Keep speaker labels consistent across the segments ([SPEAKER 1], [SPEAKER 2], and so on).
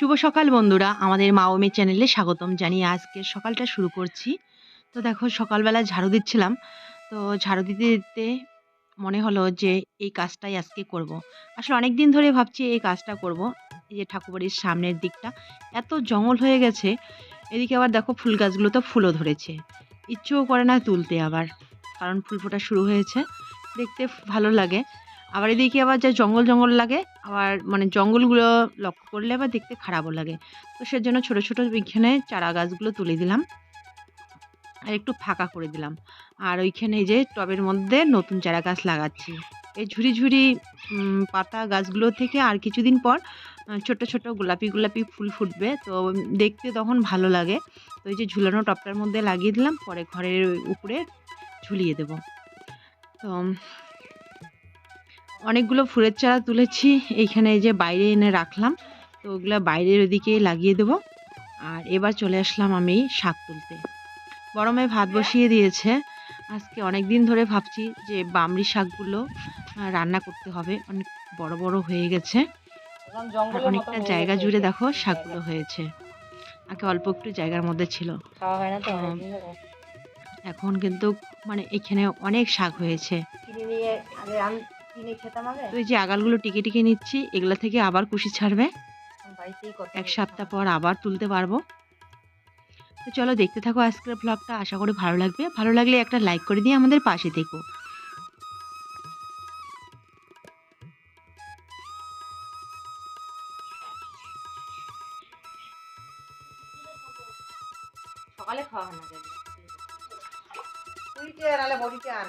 [SPEAKER 1] শুভ সকাল বন্ধুরা, আমাদের মা ও চ্যানেলে স্বাগতম জানিয়ে আজকের সকালটা শুরু করছি তো দেখো, সকালবেলা ঝাড়ু দিচ্ছিলাম, তো ঝাড়ু দিতে দিতে মনে হলো যে এই কাজটাই আজকে করব। আসলে অনেক দিন ধরে ভাবছি এই কাজটা করব। এই যে ঠাকুরবাড়ির সামনের দিকটা এত জঙ্গল হয়ে গেছে, এদিকে আবার দেখো ফুল গাছগুলো তো ফুলও ধরেছে ইচ্ছেও করে না তুলতে আবার, কারণ ফুল ফোটা শুরু হয়েছে, দেখতে ভালো লাগে আবার এদিকে আবার যা জঙ্গল জঙ্গল লাগে, আবার মানে জঙ্গলগুলো লক্ষ্য করলে আবার দেখতে খারাপও লাগে। তো সেজন্য ছোটো ছোটো ওইখানে চারা গাছগুলো তুলে দিলাম আর একটু ফাঁকা করে দিলাম। আর ওইখানে যে টবের মধ্যে নতুন চারা গাছ লাগাচ্ছি। এই ঝুড়ি ঝুড়ি পাতা গাছগুলো থেকে আর কিছুদিন পর ছোট ছোট গোলাপি গোলাপি ফুল ফুটবে। তো দেখতে তখন ভালো লাগে। তো এই যে ঝুলানো টবটার মধ্যে লাগিয়ে দিলাম, পরে ঘরের উপরে ঝুলিয়ে দেব। তো অনেকগুলো ফুলের চারা তুলেছি এইখানে এই যে বাইরে এনে রাখলাম তো ওগুলো বাইরের ওদিকে লাগিয়ে দেব। আর এবার চলে আসলাম আমি শাক তুলতে। বড় মেয়ে ভাত বসিয়ে দিয়েছে। আজকে অনেক দিন ধরে ভাবছি যে বামড়ি শাকগুলো রান্না করতে হবে। অনেক বড় বড় হয়ে গেছে। অনেকটা জায়গা জুড়ে দেখো শাকগুলো হয়েছে। আগে অল্প একটু জায়গার মধ্যে ছিল। এখন কিন্তু মানে এখানে অনেক শাক হয়েছে।
[SPEAKER 2] কিনে খেতাম আগে?
[SPEAKER 1] তো এই যে আগালগুলো টিকে টিকে নিচ্ছি এগুলা থেকে আবার কুশি ছাড়বে। এক সপ্তাহ পর আবার তুলতে পারব। তো চলো দেখতে থাকো আজকের ব্লগটা আশা করি ভালো লাগবে। ভালো লাগলে একটা লাইক করে দিয়ে আমাদের পাশে থেকো।
[SPEAKER 2] সকালে খাওয়া না
[SPEAKER 3] বড়িকে আন।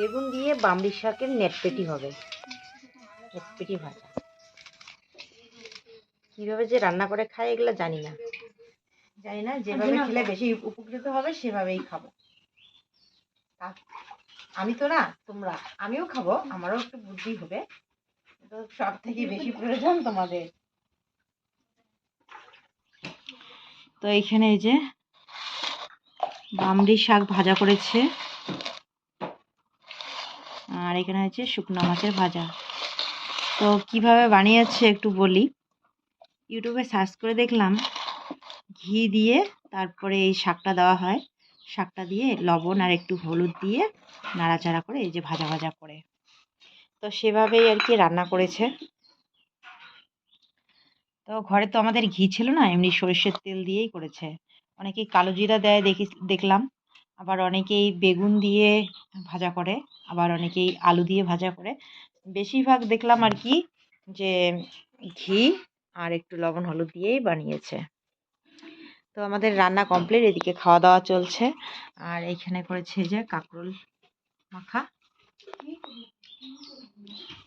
[SPEAKER 2] বেগুন দিয়ে বামড়ি শাকের নেটপেটি হবে। নেটপেটি ভাজা। কীভাবে যে রান্না করে খায় এগুলো জানি না।
[SPEAKER 3] জানি না যেভাবে খেলে বেশি উপকৃত হবে সেভাবেই খাব। আমি তো না তোমরা আমিও খাব আমারও একটু বুদ্ধি হবে। তো সব থেকে বেশি প্রয়োজন তোমাদের।
[SPEAKER 1] তো এইখানে এই যে বামড়ি শাক ভাজা করেছে। আর এখানে হচ্ছে শুকনো মাছের ভাজা। তো কীভাবে বানিয়েছে একটু বলি। ইউটিউবে সার্চ করে দেখলাম, ঘি দিয়ে তারপরে এই শাকটা দেওয়া হয়। শাকটা দিয়ে লবণ আর একটু হলুদ দিয়ে নাড়াচাড়া করে এই যে ভাজা ভাজা করে। তো সেভাবেই আর কি রান্না করেছে। তো ঘরে তো আমাদের ঘি ছিল না, এমনি সরষের তেল দিয়েই করেছে। অনেকেই কালো জিরা দেয় দেখি দেখলাম। আবার অনেকেই বেগুন দিয়ে ভাজা করে, আবার অনেকেই আলু দিয়ে ভাজা করে। বেশিরভাগ দেখলাম আর কি যে ঘি আর একটু লবণ হলুদ দিয়েই বানিয়েছে। তো আমাদের রান্না কমপ্লিট এদিকে খাওয়া দাওয়া চলছে। আর এইখানে করেছে যে কাঁকরোল মাখা।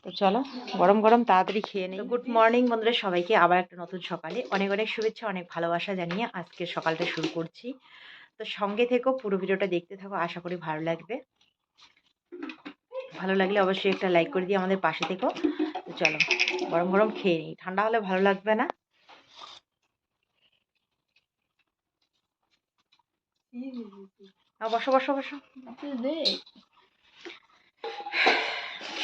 [SPEAKER 1] তো চলো, গরম গরম তাড়াতাড়ি খেয়ে নিই। গুড মর্নিং বন্ধুরা, সবাইকে আবার একটা নতুন সকালে। অনেক অনেক শুভেচ্ছা, অনেক ভালোবাসা জানিয়ে আজকের সকালটা শুরু করছি। তো সঙ্গে থেকো পুরো ভিডিওটা দেখতে থাকো, আশা করি ভালো লাগবে। ভালো লাগলে অবশ্যই একটা লাইক করে দিয়ে আমাদের পাশে থেকো। তো চলো, গরম গরম খেয়ে নিই, ঠান্ডা হলে ভালো লাগবে না। বসো বসো বসো।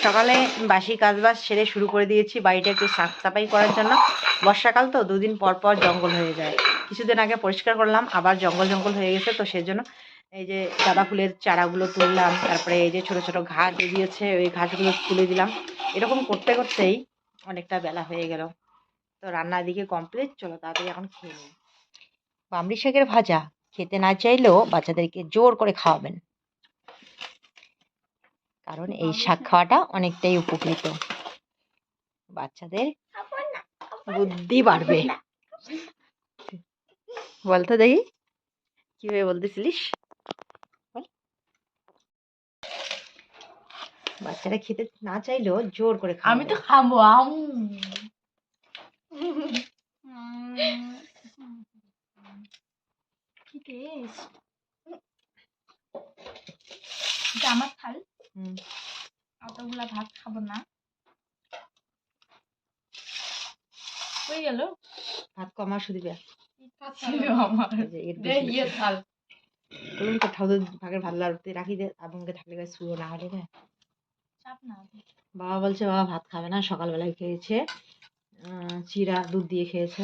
[SPEAKER 1] সকালে বাসি কাজবাজ সেরে শুরু করে দিয়েছি, বাড়িটা একটু সাফ সাফাই করার জন্য। বর্ষাকাল তো, দুদিন পর পর জঙ্গল হয়ে যায়। কিছুদিন আগে পরিষ্কার করলাম আবার জঙ্গল জঙ্গল হয়ে গেছে তো সেই জন্য এই যে গাঁদা ফুলের চারাগুলো তুললাম তারপরে এই যে ছোট ছোট ঘাস বেরিয়েছে ওই ঘাসগুলো তুলে দিলাম। এরকম করতে করতেই অনেকটা বেলা হয়ে গেল। তো রান্নার দিকে কমপ্লিট চলো তাড়াতাড়ি এখন খেয়ে নিই। বামড়ি শাকের ভাজা খেতে না চাইলেও বাচ্চাদেরকে জোর করে খাওয়াবেন। কারণ এই শাক খাওয়াটা অনেকটাই উপকৃত।
[SPEAKER 4] বাচ্চাদের বুদ্ধি বাড়বে। বলতো দেখি। কীভাবে বলতেছিলিস? বল। বাচ্চারা খেতে না চাইলেও জোর করে
[SPEAKER 1] আমি তো খাব আম।
[SPEAKER 3] কি টেস্ট আমার থাল।
[SPEAKER 4] হুম।
[SPEAKER 3] অতগুলা ভাত খাব না। হয়ে গেল।
[SPEAKER 4] ভাত কমা শুধু
[SPEAKER 3] ছিল আমার।
[SPEAKER 4] বলুন তো ঠাউদের ভাগের ভাত লাড়তে রাখি দে আবঙ্গে থাকলে গায়ে শুয়ো না হলে না। বাবা বলছে বাবা ভাত খাবে না সকালবেলায় খেয়েছে। আহ, চিড়া দুধ দিয়ে খেয়েছে।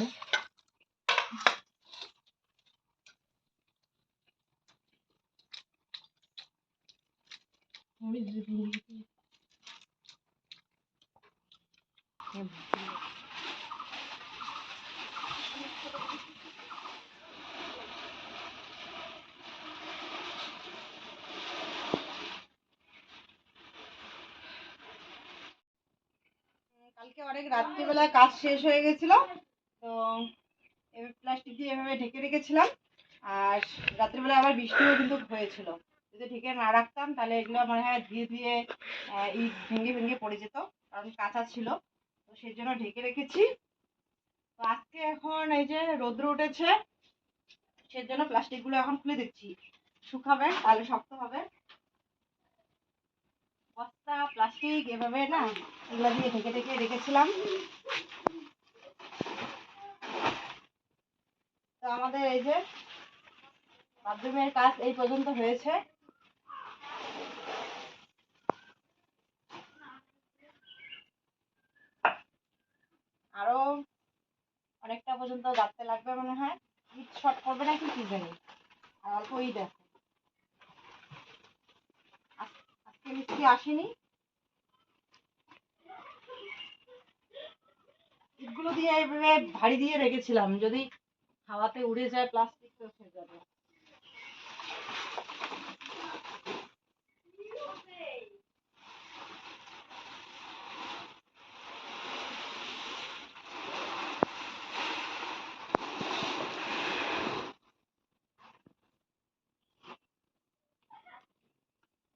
[SPEAKER 1] কালকে অনেক রাত্রিবেলা কাজ শেষ হয়ে গেছিল, তো প্লাস্টিক দিয়ে এভাবে ঢেকে রেখেছিলাম, আর রাত্রিবেলা আবার বৃষ্টিও কিন্তু হয়েছিল। যদি ঢেকে না রাখতাম, তাহলে এগুলো মনে হয় ধীরে ধীরে ইট ভেঙে ভেঙে পড়ে যেত, কারণ কাঁচা ছিল। তো সেই জন্য ঢেকে রেখেছি। তো আজকে এখন এই যে রৌদ্র উঠেছে, সেই জন্য প্লাস্টিকগুলো এখন খুলে দিচ্ছি। শুকাবে, তাহলে শক্ত হবে। বস্তা প্লাস্টিক এভাবে না এগুলো দিয়ে ঢেকে ঢেকে রেখেছিলাম। তো আমাদের এই যে বাথরুমের কাজ এই পর্যন্ত হয়েছে। আরও অনেকটা পর্যন্ত গাঁথতে লাগবে মনে হয়। ইট শর্ট করবে নাকি কি জানি। আর অল্প ইট আছে মিস্ত্রি আসেনি? ইটগুলো দিয়ে এইভাবে ভারী দিয়ে রেখেছিলাম, যদি হাওয়াতে উড়ে যায় প্লাস্টিক তো হয়ে যাবে।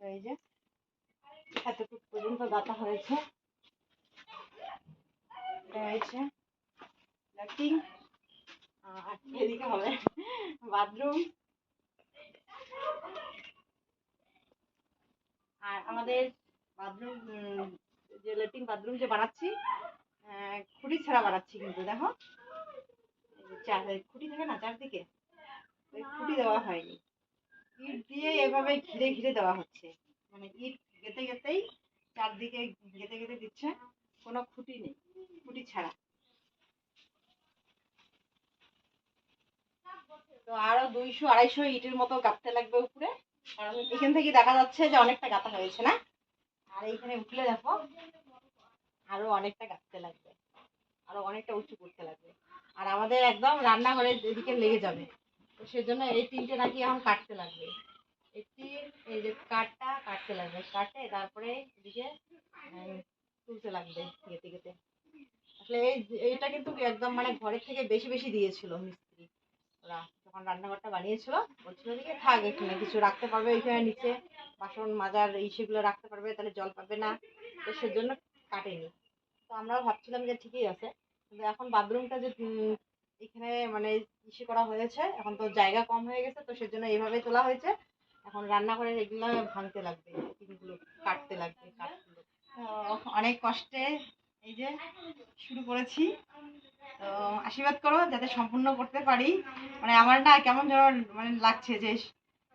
[SPEAKER 1] এই যে। এতটুকু পর্যন্ত গাঁথা হয়েছে। ল্যাট্রিন আর এদিকে হবে বাথরুম আর আমাদের বাথরুম যে ল্যাট্রিন বাথরুম যে বানাচ্ছি খুঁটি ছাড়া বানাচ্ছি কিন্তু, দেখো। চার- খুঁটি থাকে না চারদিকে? ওই খুঁটি দেওয়া হয়নি। ইট দিয়ে এভাবে ঘিরে ঘিরে দেওয়া হচ্ছে। মানে ইট গেতে গেতেই চারদিকে গেতে গেতে দিচ্ছে, কোনো খুঁটি নেই, খুঁটি ছাড়া। তো আরও দুইশো, আড়াইশো ইটের মতো গাঁথতে লাগবে উপরে। কারণ এখান থেকে দেখা যাচ্ছে যে অনেকটা গাঁথা হয়েছে না? আর এইখানে উঠলে দেখো, আরও অনেকটা গাঁথতে লাগবে, আরও অনেকটা উঁচু করতে লাগবে। আর আমাদের একদম রান্নাঘরের এদিকে লেগে যাবে। তো সেজন্য এই তিনটে নাকি এখন কাটতে লাগবে। একটি, এই যে কাঠটা কাটতে লাগবে। কাটে, তারপরে এদিকে তুলতে লাগবে গেতে গেতে আসলে এই এইটা কিন্তু একদম মানে ঘরের থেকে বেশি বেশি দিয়েছিল মিস্ত্রি। ওরা যখন রান্নাঘরটা বানিয়েছিল, বলছিল যে থাক এখানে, কিছু রাখতে পারবে ওইখানে নিচে। বাসন মাজার, এই সেগুলো রাখতে পারবে, তাহলে জল পাবে না। তো সেজন্য কাটেনি। তো আমরাও ভাবছিলাম যে ঠিকই আছে। কিন্তু এখন বাথরুমটা যে এখানে মানে ইসে করা হয়েছে, এখন তো জায়গা কম হয়ে গেছে, তো সেজন্য এইভাবে তোলা হয়েছে। এখন রান্নাঘরের এগুলো ভাঙতে লাগবে টিনগুলো কাটতে লাগবে কাঠগুলো অনেক কষ্টে এই যে শুরু করেছি। তো আশীর্বাদ করো যাতে সম্পূর্ণ করতে পারি। মানে আমার না কেমন যেন মানে লাগছে যে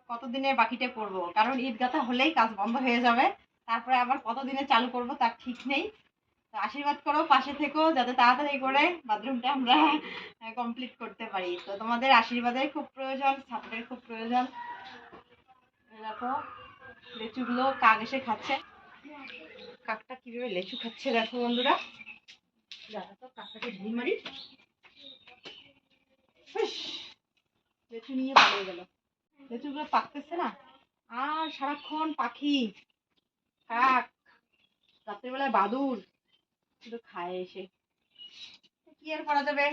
[SPEAKER 1] কতদিনে বাকিটা করব। কারণ ঈদ গাথা হলেই কাজ বন্ধ হয়ে যাবে। তারপরে আবার কতদিনে চালু করব তার ঠিক নেই। তো আশীর্বাদ করো, পাশে থেকেও যাতে তাড়াতাড়ি করে বাথরুমটা আমরা কমপ্লিট করতে পারি। তো তোমাদের আশীর্বাদের খুব প্রয়োজন সাপোর্টের খুব প্রয়োজন। দেখো, লেচুগুলো কাক এসে খাচ্ছে। কাকটা কীভাবে লেচু খাচ্ছে দেখো বন্ধুরা। কাকটাকে ঢিল মারি লেচু নিয়ে পালিয়ে গেল। লেচুগুলো পাকতেছে না? আর সারাক্ষণ পাখি, কাক, রাত্রিবেলায় বাদুর,
[SPEAKER 2] শুধু খায় এসে। কি আর করা যাবে?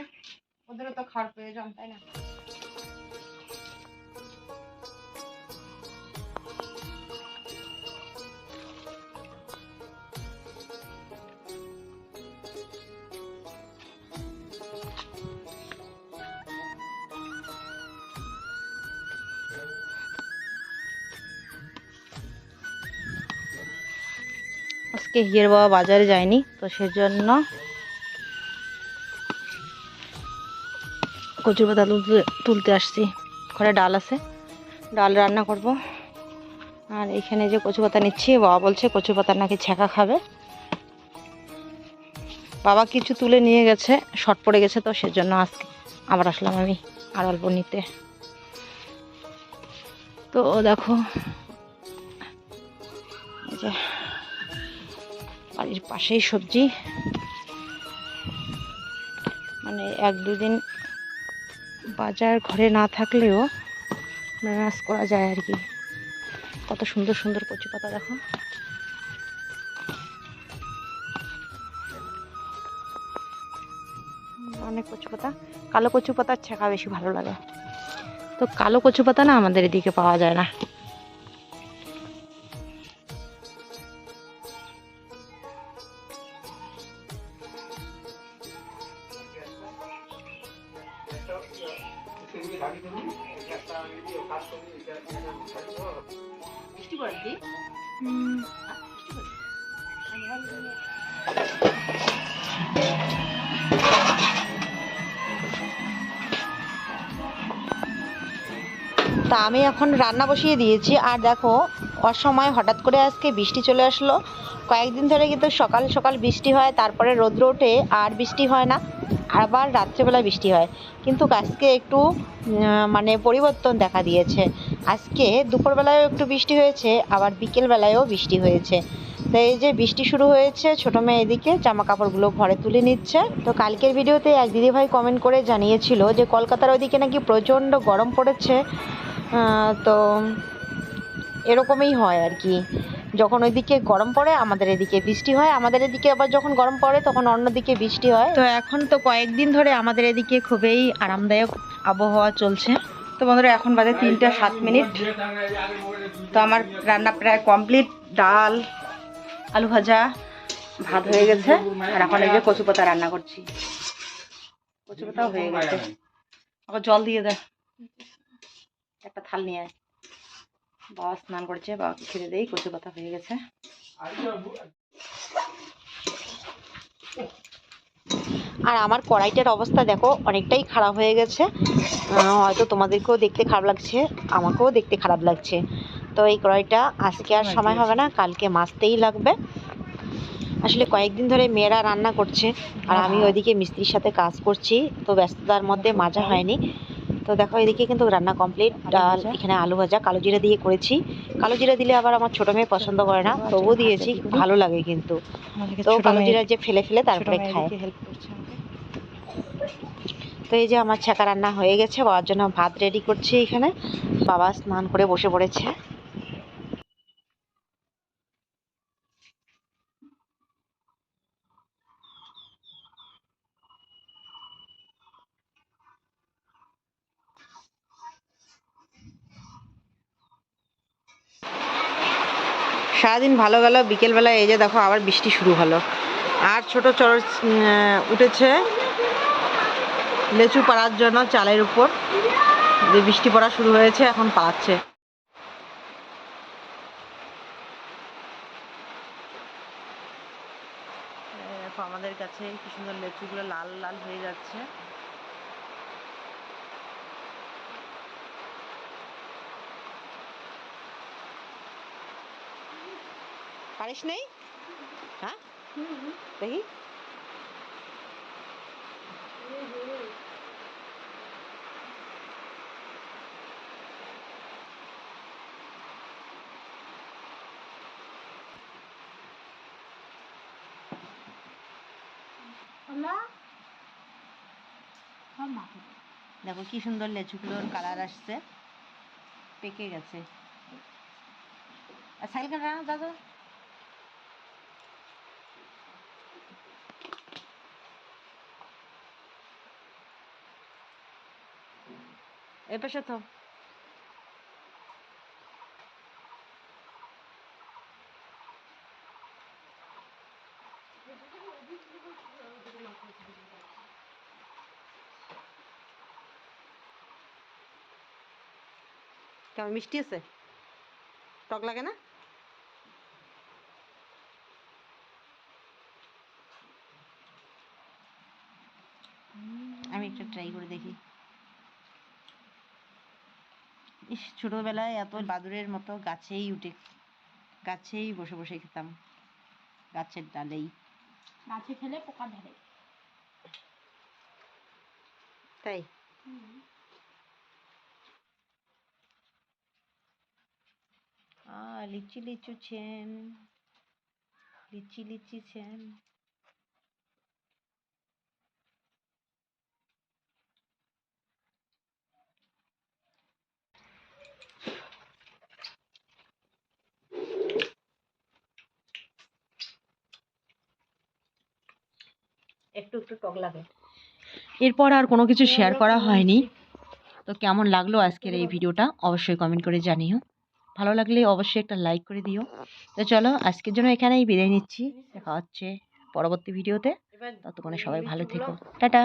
[SPEAKER 2] ওদেরও তো খাওয়ার প্রয়োজন, তাই না?
[SPEAKER 1] আজকে হিয়ের বাবা বাজারে যায়নি, তো সেজন্য কচুর পাতা তুলতে তুলতে আসছি। ঘরে ডাল আছে, ডাল রান্না করব। আর এখানে যে কচু পাতা নিচ্ছি, বাবা বলছে কচু পাতা নাকি ছ্যাঁকা খাবে। বাবা কিছু তুলে নিয়ে গেছে, শর্ট পড়ে গেছে, তো সেজন্য আজকে আবার আসলাম আমি আর অল্প নিতে। তো দেখো যে বাড়ির পাশেই সবজি। মানে এক দুদিন বাজার ঘরে না থাকলেও ম্যানেজ করা যায় আর কি। কত সুন্দর সুন্দর কচু পাতা দেখো। অনেক কচু পাতা। কালো কচু পাতার ছেঁকা বেশি ভালো লাগে। তো কালো কচু পাতা না আমাদের এদিকে পাওয়া যায় না। তা আমি এখন রান্না বসিয়ে দিয়েছি। আর দেখো, অসময় হঠাৎ করে আজকে বৃষ্টি চলে আসলো। কয়েকদিন ধরে কিন্তু সকাল সকাল বৃষ্টি হয়, তারপরে রৌদ্র ওঠে, আর বৃষ্টি হয় না। আবার রাত্রেবেলা বৃষ্টি হয়। কিন্তু আজকে একটু মানে পরিবর্তন দেখা দিয়েছে। আজকে দুপুরবেলায়ও একটু বৃষ্টি হয়েছে, আবার বিকেলবেলায়ও বৃষ্টি হয়েছে। তো এই যে বৃষ্টি শুরু হয়েছে, ছোট মেয়ে এদিকে জামা কাপড়গুলো ঘরে তুলে নিচ্ছে। তো কালকের ভিডিওতে এক দিদিভাই কমেন্ট করে জানিয়েছিল যে, কলকাতার ওইদিকে নাকি প্রচণ্ড গরম পড়েছে। তো এরকমই হয় আর কি। যখন ওইদিকে গরম পড়ে, আমাদের এদিকে বৃষ্টি হয়। আমাদের এদিকে আবার যখন গরম পড়ে, তখন অন্যদিকে বৃষ্টি হয়। তো এখন তো কয়েকদিন ধরে আমাদের এদিকে খুবই আরামদায়ক আবহাওয়া চলছে।
[SPEAKER 2] তো বন্ধুরা, এখন বাজে তিনটা সাত মিনিট। তো আমার রান্না প্রায় কমপ্লিট ডাল আলু ভাজা, ভাত হয়ে গেছে। আর এখন এই যে কচু পাতা রান্না করছি। কচু পাতাও হয়ে গেছে। আবার জল দিয়ে দে। একটা থাল নিয়ে বাবা স্নান করছে, বাবাকে খেতে দেই, কচু পাতা হয়ে গেছে।
[SPEAKER 1] আর আমার কড়াইটার অবস্থা দেখো অনেকটাই খারাপ হয়ে গেছে। হয়তো তোমাদেরকেও দেখতে খারাপ লাগছে, আমাকেও দেখতে খারাপ লাগছে। তো এই কড়াইটা আজকে আর সময় হবে না কালকে মাজতেই লাগবে। আসলে কয়েকদিন ধরে মেয়েরা রান্না করছে আর আমি ওইদিকে মিস্ত্রির সাথে কাজ করছি তো ব্যস্ততার মধ্যে মাজা হয়নি। তো দেখো এদিকে কিন্তু রান্না কমপ্লিট ডাল এখানে আলু ভাজা কালো জিরা দিয়ে করেছি। কালো জিরা দিলে আবার আমার ছোট মেয়ে পছন্দ করে না তবুও দিয়েছি ভালো লাগে কিন্তু। তো কালো জিরা যে ফেলে ফেলে তারপরে খায়। তো এই যে আমার ছাকা রান্না হয়ে গেছে বাবার জন্য ভাত রেডি করছি এখানে। বাবা স্নান করে বসে পড়েছে। সারাদিন ভালো গেল বিকেলবেলায় এই যে দেখো আবার বৃষ্টি শুরু হলো। আর ছোট চর উঠেছে লেচু পাড়ার জন্য চালের উপর। যে বৃষ্টি পড়া শুরু হয়েছে, এখন পাড়াচ্ছে আমাদের কাছে কি সুন্দর লেচুগুলো লাল লাল হয়ে যাচ্ছে। পারিস নেই? হ্যাঁ? দেখি। দেখো কি সুন্দর লেচুগুলোর কালার আসছে। পেকে গেছে। আর সাইকেল দাদা।
[SPEAKER 3] এ পাশে তো কেমন মিষ্টি আছে? টক লাগে না? আমি একটা ট্রাই করে দেখি। ইস ছোটবেলায় এত বাদুরের মতো গাছেই উঠে গাছেই বসে বসে খেতাম। গাছের ডালেই।
[SPEAKER 5] গাছে খেলে পোকা ধরে
[SPEAKER 3] তাই? আ লিচি লিচু ছেন লিচি লিচি ছেন। একটু একটু টক লাগে।
[SPEAKER 1] এরপর আর কোনো কিছু শেয়ার করা হয়নি। তো কেমন লাগল আজকের এই ভিডিওটা? অবশ্যই কমেন্ট করে জানিও। ভালো লাগলে অবশ্যই একটা লাইক করে দিও। তো চলো আজকের জন্য এখানেই বিদায় নিচ্ছি। দেখা হচ্ছে পরবর্তী ভিডিওতে। ততক্ষণে সবাই ভালো থেকো। টাটা।